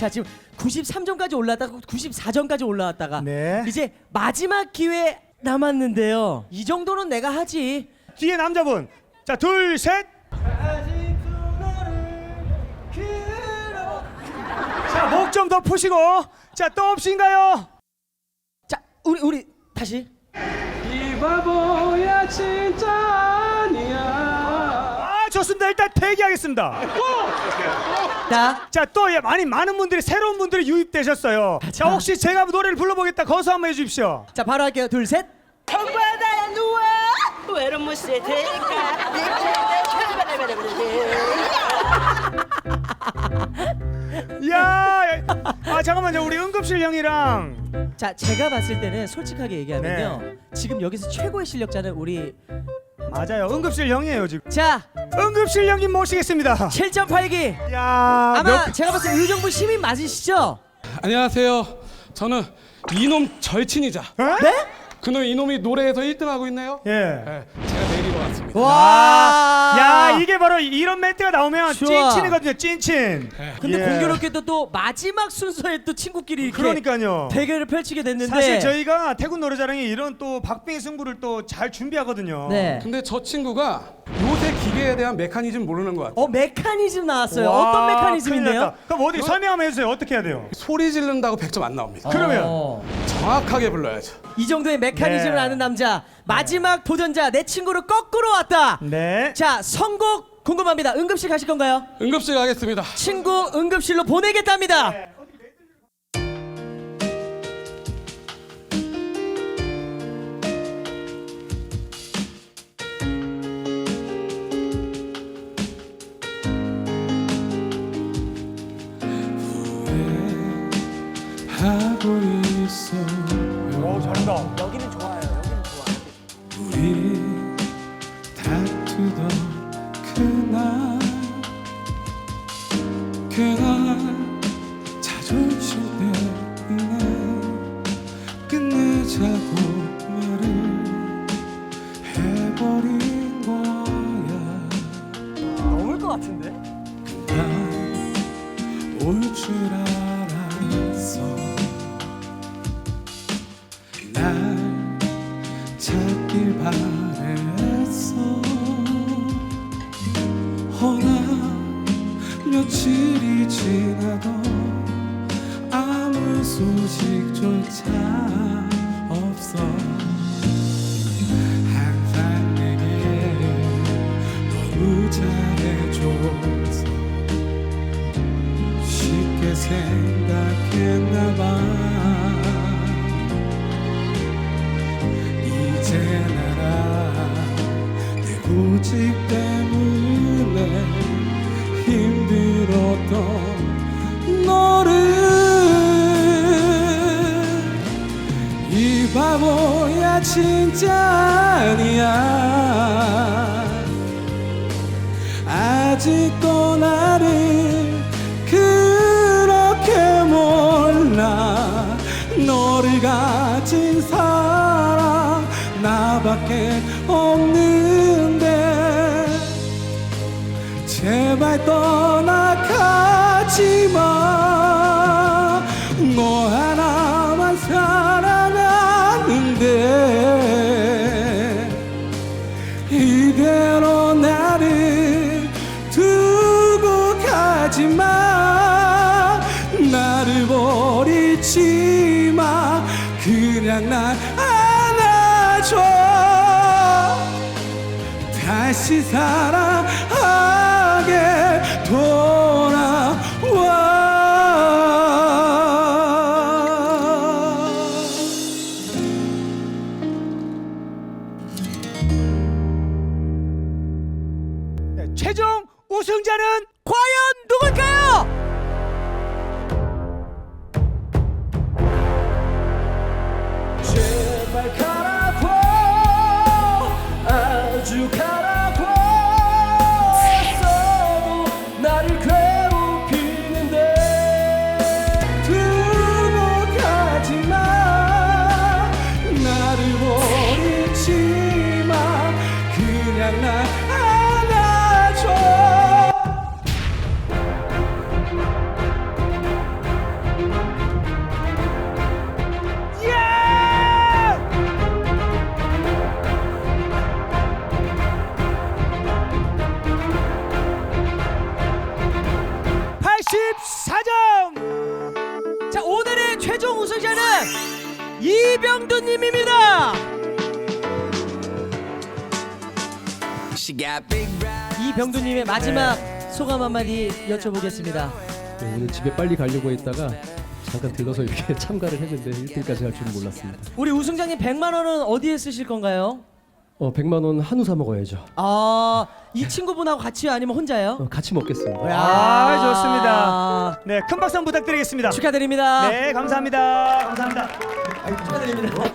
자 지금 93점까지 올라왔다가 94점까지 올라왔다가 네. 이제 마지막 기회 남았는데요. 이 정도는 내가 하지. 뒤에 남자분. 자, 둘, 셋. 자, 목 좀 더 푸시고. 자, 또 없인가요? 자 우리 우리 다시. 이 바보야 진짜 좋습니다. 일단 대기하겠습니다. 자 자, 또 예, 많이 많은 분들이 새로운 분들이 유입되셨어요. 자, 혹시 제가 노래를 불러보겠다. 거수 한번 해주십시오. 자 바로 할게요. 둘 셋. 바다에 누워 외로운 무시에 대가 이야, 아 잠깐만요. 우리 응급실 형이랑 자 제가 봤을 때는 솔직하게 얘기하면요. 네. 지금 여기서 최고의 실력자는 우리 맞아요. 응급실 형이에요 지금. 자 응급실 형님 모시겠습니다. 7.8기. 야, 아마 몇- 제가 봤을 때 의정부 시민 맞으시죠? 안녕하세요 저는 이놈 절친이자 어? 네? 그놈 이놈이 노래에서 1등하고 있네요 예. 네, 제가 내리러 왔습니다 와. 야, 이게 바로 이런 멘트가 나오면 좋아. 찐친이거든요. 찐친. 근데 예. 공교롭게도 또 마지막 순서에 또 친구끼리 이렇게 그러니까요. 대결을 펼치게 됐는데 사실 저희가 태군 노래자랑이 이런 또 박빙의 승부를 또 잘 준비하거든요. 네. 근데 저 친구가 기계에 대한 메커니즘 모르는 것 같아요 어 메커니즘 나왔어요. 와, 어떤 큰일 메커니즘인데요? 났다. 그럼 어디 설명 한번 해주세요. 어떻게 해야 돼요? 소리 지른다고 100점 안 나옵니다 그러면 어. 정확하게 불러야죠 이 정도의 메커니즘을 네. 아는 남자 마지막 도전자 내 친구를 거꾸로 왔다. 네. 자 선곡 궁금합니다. 응급실 가실 건가요? 응급실 가겠습니다 친구 응급실로 보내겠답니다. 하고 있어 오, 잘한다. 여기는 좋아요. 여기는 좋아. 우리 다투던 그날 그날 자존심 때문에 끝내자고 말을 해버린 거야 넘을 것 같은데? 올줄 알 날 찾길 바랬어. 허나 며칠이 지나도 아무 소식조차 없어. 항상 내게 너무 잘해줘서 쉽게 생각했나 봐. 이제 나라 내 고집 때문에 힘들었던 너를 이 바보야 진짜 아니야. 아직 나밖에 없는데 제발 떠나가지 마. 너 하나만 사랑하는데 이대로 나를 두고 가지 마. 나를 버리지 마. 그냥 날 다시 사랑하게 돌아와 네, 최종 우승자는 과연 누굴까요? 제발 가 이병두님입니다. 이병두님의 마지막 소감 한마디 여쭤보겠습니다. 네, 오늘 집에 빨리 가려고 했다가 잠깐 들러서 이렇게 참가를 했는데 1등까지 할 줄은 몰랐습니다. 우리 우승자님 100만 원은 어디에 쓰실 건가요? 어 100만 원 한우 사 먹어야죠. 아, 이 친구분하고 같이요 아니면 혼자요? 어, 같이 먹겠습니다. 아, 좋습니다. 아, 네, 큰 박수 한번 부탁드리겠습니다. 축하드립니다. 네, 감사합니다. 감사합니다. 축하드립니다.